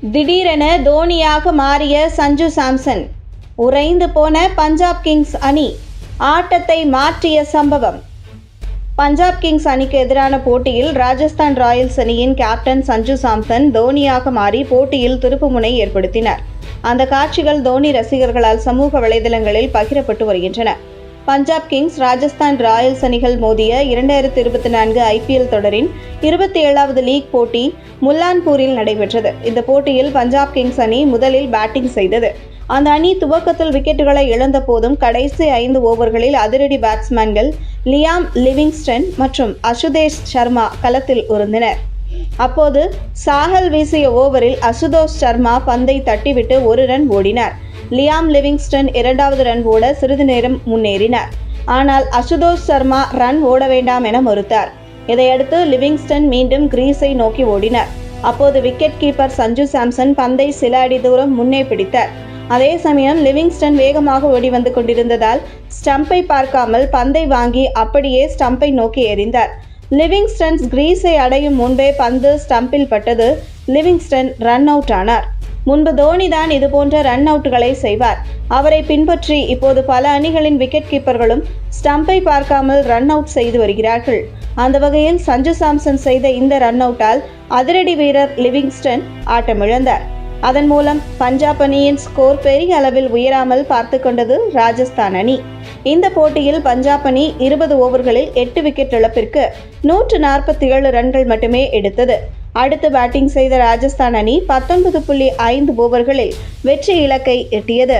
திடீரென தோனியாக மாறிய சஞ்சு சாம்சன். உறைந்து போன பஞ்சாப் கிங்ஸ் அணி ஆட்டத்தை மாற்றிய சம்பவம். பஞ்சாப் கிங்ஸ் அணிக்கு எதிரான போட்டியில் ராஜஸ்தான் ராயல்ஸ் அணியின் கேப்டன் சஞ்சு சாம்சன் தோனியாக மாறி போட்டியில் திருப்புமுனை ஏற்படுத்தினார். அந்த காட்சிகள் தோனி ரசிகர்களால் சமூக வலைதளங்களில் பகிரப்பட்டு வருகின்றன. பஞ்சாப் கிங்ஸ் ராஜஸ்தான் ராயல்ஸ் அணிகள் மோதிய இரண்டாயிரத்தி இருபத்தி நான்கு ஐபிஎல் தொடரின் இருபத்தி ஏழாவது லீக் போட்டி முல்லான்பூரில் நடைபெற்றது. இந்த போட்டியில் பஞ்சாப் கிங்ஸ் அணி முதலில் பேட்டிங் செய்தது. அந்த அணி துவக்கத்தில் விக்கெட்டுகளை இழந்த போதும் கடைசி ஐந்து ஓவர்களில் அதிரடி பேட்ஸ்மேன்கள் லியாம் லிவிங்ஸ்டன் மற்றும் அசுதேஷ் சர்மா களத்தில் இருந்தனர் அப்போது சாஹல் வீசிய ஓவரில் அசுதோஷ் சர்மா பந்தை தட்டிவிட்டு ஒரு ரன் ஓடினார். லியாம் லிவிங்ஸ்டன் இரண்டாவது ரன் ஓட சிறிது நேரம் முன்னேறினார். ஆனால் அசுதோஷ் சர்மா ரன் ஓட வேண்டாம் என மறுத்தார். இதையடுத்து லிவிங்ஸ்டன் மீண்டும் கிரீஸை நோக்கி ஓடினார். அப்போது விக்கெட் கீப்பர் சஞ்சு சாம்சன் பந்தை சில அடி தூரம் முன்னே பிடித்தார். அதே சமயம் லிவிங்ஸ்டன் வேகமாக ஓடி வந்து கொண்டிருந்ததால் ஸ்டம்பை பார்க்காமல் பந்தை வாங்கி அப்படியே ஸ்டம்பை நோக்கி எறிந்தார். லிவிங்ஸ்டன் கிரீஸை அடையும் முன்பே பந்து ஸ்டம்பில் பட்டது. லிவிங்ஸ்டன் ரன் அவுட் ஆனார். முன்பு தோனி தான் இதுபோன்ற ரன் அவுட்களை செய்வார். அவரை பின்பற்றி இப்போது பல அணிகளின் விக்கெட் கீப்பர்களும் ஸ்டம்பை பார்க்காமல் ரன் அவுட் செய்து வருகிறார்கள். அந்த வகையில் சஞ்சு சாம்சன் செய்த இந்த ரன் அவுட்டால் அதிரடி வீரர் லிவிங்ஸ்டன் ஆட்டமிழந்தார். அதன் மூலம் பஞ்சாப் அணியின் ஸ்கோர் பெரிய அளவில் உயராமல் பார்த்து கொண்டது ராஜஸ்தான் அணி. இந்த போட்டியில் பஞ்சாப் அணி இருபது ஓவர்களில் எட்டு விக்கெட் இழப்பிற்கு நூற்று நாற்பத்தி ஏழு ரன்கள் மட்டுமே எடுத்தது. அடுத்து பேட்டிங் செய்த ராஜஸ்தான் அணி பத்தொன்பது புள்ளி ஐந்து ஓவர்களில் வெற்றி இலக்கை எட்டியது.